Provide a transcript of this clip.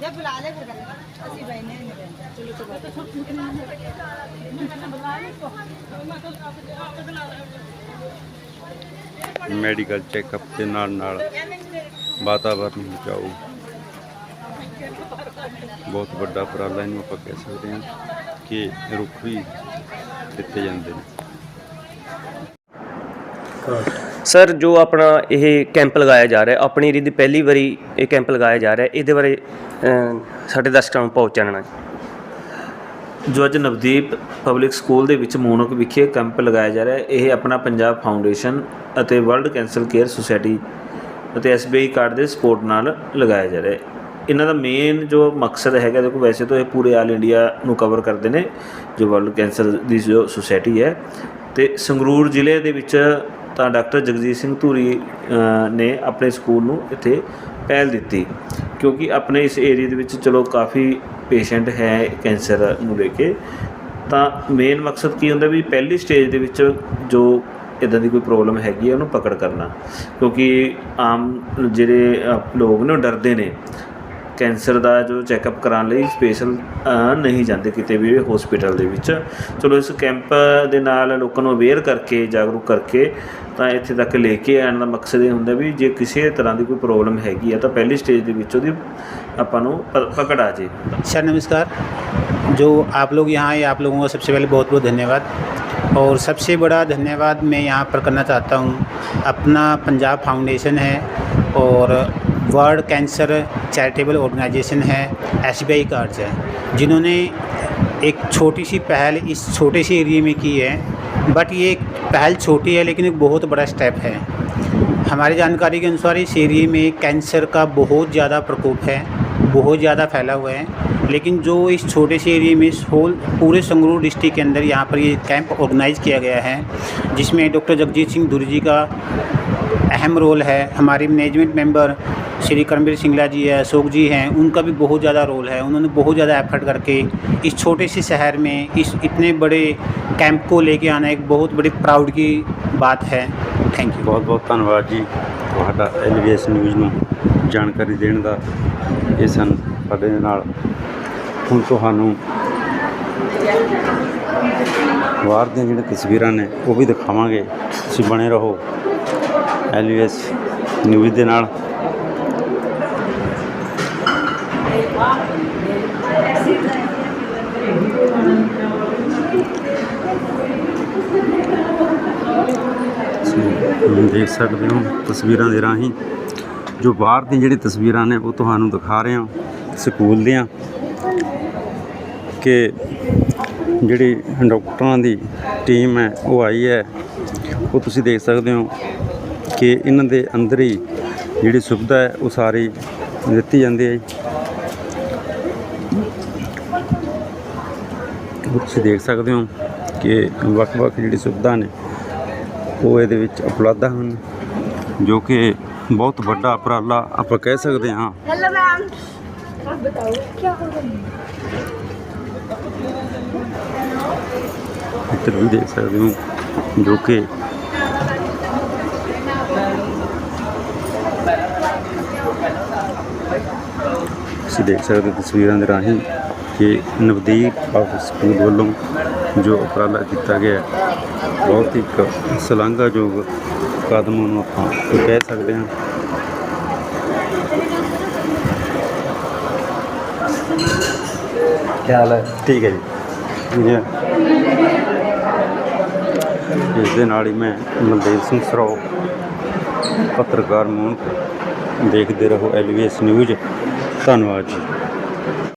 ਜੇ ਬੁਲਾ ਲੈ ਫਿਰ ਅਸੀਂ ਬੈਨੇ ਨਹੀਂ ਰਹਿੰਦੇ ਚਲੋ ਮੈਡੀਕਲ ਚੈੱਕਅਪ ਦੇ ਨਾਲ ਨਾਲ ਵਾਤਾਵਰਨ ਬਚਾਓ ਬਹੁਤ ਵੱਡਾ ਉਪਰਾਲਾ ਇਹਨੂੰ ਆਪਾਂ ਕਹਿ ਸਕਦੇ ਹਾਂ ਕਿ ਰੁੱਖ ਵੀ ਦਿੱਤੇ ਜਾਂਦੇ ਨੇ। ਸਰ, ਜੋ ਆਪਣਾ ਇਹ ਕੈਂਪ ਲਗਾਇਆ ਜਾ ਰਿਹਾ, ਆਪਣੀ ਏਰੀਏ ਦੀ ਪਹਿਲੀ ਵਾਰੀ ਇਹ ਕੈਂਪ ਲਗਾਇਆ ਜਾ ਰਿਹਾ, ਇਹਦੇ ਬਾਰੇ ਸਾਡੇ ਦਰਸ਼ਕਾਂ ਨੂੰ ਪਹੁੰਚਾਉਣਾ ਜੋ। ਅੱਜ ਨਵਦੀਪ ਪਬਲਿਕ ਸਕੂਲ ਦੇ ਵਿੱਚ ਮੋਨਕ ਵਿਖੇ ਕੈਂਪ ਲਗਾਇਆ ਜਾ ਰਿਹਾ ਹੈ ਇਹ ਆਪਣਾ ਪੰਜਾਬ ਫਾਊਂਡੇਸ਼ਨ ਅਤੇ ਵਰਲਡ ਕੈਂਸਰ ਕੇਅਰ ਸੁਸਾਇਟੀ ਅਤੇ SBI ਕਾਰਡ ਦੇ ਸਪੋਰਟ ਨਾਲ ਲਗਾਇਆ ਜਾ ਰਿਹਾ। ਹੈ ਇਹਨਾਂ ਦਾ ਮੇਨ ਜੋ ਮਕਸਦ ਹੈਗਾ, ਦੇਖੋ ਵੈਸੇ ਤਾਂ ਇਹ ਪੂਰੇ ਆਲ ਇੰਡੀਆ ਨੂੰ ਕਵਰ ਕਰਦੇ ਨੇ, ਜੋ ਵਰਲਡ ਕੈਂਸਰ ਦੀ ਜੋ ਸੁਸਾਇਟੀ ਹੈ। ਤੇ ਸੰਗਰੂਰ ਜ਼ਿਲ੍ਹੇ ਦੇ ਵਿੱਚ ਤਾਂ ਡਾਕਟਰ ਜਗਜੀਤ ਸਿੰਘ ਧੂਰੀ ਨੇ ਆਪਣੇ ਸਕੂਲ ਨੂੰ ਇੱਥੇ ਪਹਿਲ ਦਿੱਤੀ। ਕਿਉਂਕਿ ਆਪਣੇ ਇਸ ਏਰੀਆ ਦੇ ਵਿੱਚ ਚਲੋ ਕਾਫੀ ਪੇਸ਼ੈਂਟ ਹੈ ਕੈਂਸਰ ਨੂੰ ਲੈ ਕੇ। ਤਾਂ ਮੇਨ ਮਕਸਦ ਕੀ ਹੁੰਦਾ ਵੀ ਪਹਿਲੀ ਸਟੇਜ ਦੇ ਵਿੱਚ ਜੋ ਇਦਾਂ ਦੀ ਕੋਈ ਪ੍ਰੋਬਲਮ ਹੈਗੀ ਹੈ ਉਹਨੂੰ ਪਕੜ ਕਰਨਾ। ਕਿਉਂਕਿ ਆਮ ਜਿਹੜੇ ਲੋਕ ਨੇ, ਉਹ ਡਰਦੇ ਨੇ। ਕੈਂਸਰ ਦਾ ਜੋ ਚੈੱਕਅਪ ਕਰਾਉਣ ਲਈ ਸਪੈਸ਼ਲ ਨਹੀਂ ਜਾਂਦੇ ਕਿਤੇ ਵੀ ਹਸਪੀਟਲ ਦੇ ਵਿੱਚ ਚਲੋ ਇਸ ਕੈਂਪ ਦੇ ਨਾਲ ਲੋਕਾਂ ਨੂੰ ਅਵੇਅਰ ਕਰਕੇ ਜਾਗਰੂਕ ਕਰਕੇ ਤਾਂ ਇੱਥੇ ਤੱਕ ਲੈ ਕੇ ਆਉਣ ਦਾ ਮਕਸਦ ਇਹ ਹੁੰਦਾ ਵੀ ਜੇ ਕਿਸੇ ਤਰ੍ਹਾਂ ਦੀ ਕੋਈ ਪ੍ਰੋਬਲਮ ਹੈਗੀ ਹੈ ਤਾਂ ਪਹਿਲੀ ਸਟੇਜ ਦੇ ਵਿੱਚ ਉਹਦੀ ਆਪਾਂ ਨੂੰ ਪ- ਪਕੜ ਆ ਜੇ सर नमस्कार जो आप लोग यहाँ आए आप लोगों का सबसे पहले बहुत बहुत धन्यवाद और सबसे बड़ा धन्यवाद मैं यहाँ पर करना चाहता हूँ अपना पंजाब फाउंडेशन है और वर्ल्ड कैंसर चैरिटेबल ऑर्गेनाइजेशन है एस बी आई कार्ड्स है, जिन्होंने एक छोटी सी पहल इस छोटे से एरिए में की है, बट ये एक पहल छोटी है लेकिन एक बहुत बड़ा स्टेप है। हमारी जानकारी के अनुसार इस एरिए में कैंसर का बहुत ज़्यादा प्रकोप है, बहुत ज़्यादा फैला हुआ है, लेकिन जो इस छोटे से एरिए में इस होल पूरे संगरूर डिस्ट्रिक्ट के अंदर यहाँ पर ये कैंप ऑर्गेनाइज किया गया है, जिसमें डॉक्टर जगजीत सिंह धुरी जी का अहम रोल है, हमारे मैनेजमेंट मेंबर श्री करमवीर सिंगला जी है अशोक जी हैं उनका भी बहुत ज़्यादा रोल है उन्होंने बहुत ज़्यादा एफर्ट करके इस छोटे से शहर में इस इतने बड़े कैंप को लेके आना एक बहुत बड़ी प्राउड की बात है थैंक यू ਬਹੁਤ ਬਹੁਤ ਧੰਨਵਾਦ ਜੀ ਤੁਹਾਡਾ ਐਲੀਵੇਸ ਨਿਊਜ਼ ਨੂੰ ਜਾਣਕਾਰੀ ਦੇਣ ਦਾ ਇਹ ਸਨ ਸਾਡੇ ਨਾਲ ਹੁਣ ਤੁਹਾਨੂੰ ਬਾਹਰ ਦੀਆਂ ਜਿਹੜੀਆਂ ਤਸਵੀਰਾਂ ਨੇ ਉਹ ਵੀ ਦਿਖਾਵਾਂਗੇ ਤੁਸੀਂ ਬਣੇ ਰਹੋ ਐਲੀਵੇਸ ਨਿਊਜ਼ ਦੇ ਨਾਲ ਤੁਸੀਂ ਦੇਖ ਸਕਦੇ ਹੋ ਤਸਵੀਰਾਂ ਦੇ ਰਾਹੀਂ। ਜੋ ਬਾਹਰ ਦੀ ਜਿਹੜੀ ਤਸਵੀਰਾਂ ਨੇ, ਉਹ ਤੁਹਾਨੂੰ ਦਿਖਾ ਰਹੇ ਹਾਂ, ਸਕੂਲ ਦੀਆਂ। ਕਿ ਜਿਹੜੀ ਡਾਕਟਰਾਂ ਦੀ ਟੀਮ ਹੈ, ਉਹ ਆਈ ਹੈ। ਉਹ ਤੁਸੀਂ ਦੇਖ ਸਕਦੇ ਹੋ ਕਿ ਇਹਨਾਂ ਦੇ ਅੰਦਰ ਹੀ ਜਿਹੜੀ ਸੁਵਿਧਾ ਹੈ, ਉਹ ਸਾਰੀ ਦਿੱਤੀ ਜਾਂਦੀ ਹੈ ਜੀ ਉਹ ਤੁਸੀਂ ਦੇਖ ਸਕਦੇ ਹੋ ਕਿ ਵੱਖ-ਵੱਖ ਜਿਹੜੀ ਸੁਵਿਧਾ ਨੇ ਉਹ ਇਹਦੇ ਵਿੱਚ ਉਪਲਬਧ ਹਨ ਜੋ ਕਿ ਬਹੁਤ ਵੱਡਾ ਉਪਰਾਲਾ ਆਪਾਂ ਕਹਿ ਸਕਦੇ ਹਾਂ। ਹੈਲੋ ਮੈਮ ਆਪ ਬਤਾਓ ਕੀ ਹੋ? ਰਿਹਾ ਇੱਧਰ ਵੀ ਦੇਖ ਸਕਦੇ ਹੋ ਜੋ ਕਿ ਤੁਸੀਂ ਦੇਖ ਸਕਦੇ ਤਸਵੀਰਾਂ ਦੇ ਰਾਹੀਂ ਕਿ ਨਵਦੀਪ ਆਫ ਸਕੂਲ ਵੱਲੋਂ ਜੋ ਉਪਰਾਲਾ ਕੀਤਾ ਗਿਆ ਬਹੁਤ ਹੀ ਇੱਕ ਸ਼ਲਾਘਾਯੋਗ ਕਦਮ ਨੂੰ ਆਪਾਂ ਕਹਿ ਸਕਦੇ ਹਾਂ। ਕੀ ਹਾਲ ਹੈ? ਠੀਕ ਹੈ ਜੀ। ਜੀ ਇਸ ਦੇ ਨਾਲ ਹੀ ਮੈਂ ਮਲਦੇਵ ਸਿੰਘ ਸਰੋ ਪੱਤਰਕਾਰ ਮੋਹਨ ਦੇਖਦੇ ਰਹੋ ਐਲਵੀਐਸ ਨਿਊਜ਼ ਧੰਨਵਾਦ ਜੀ।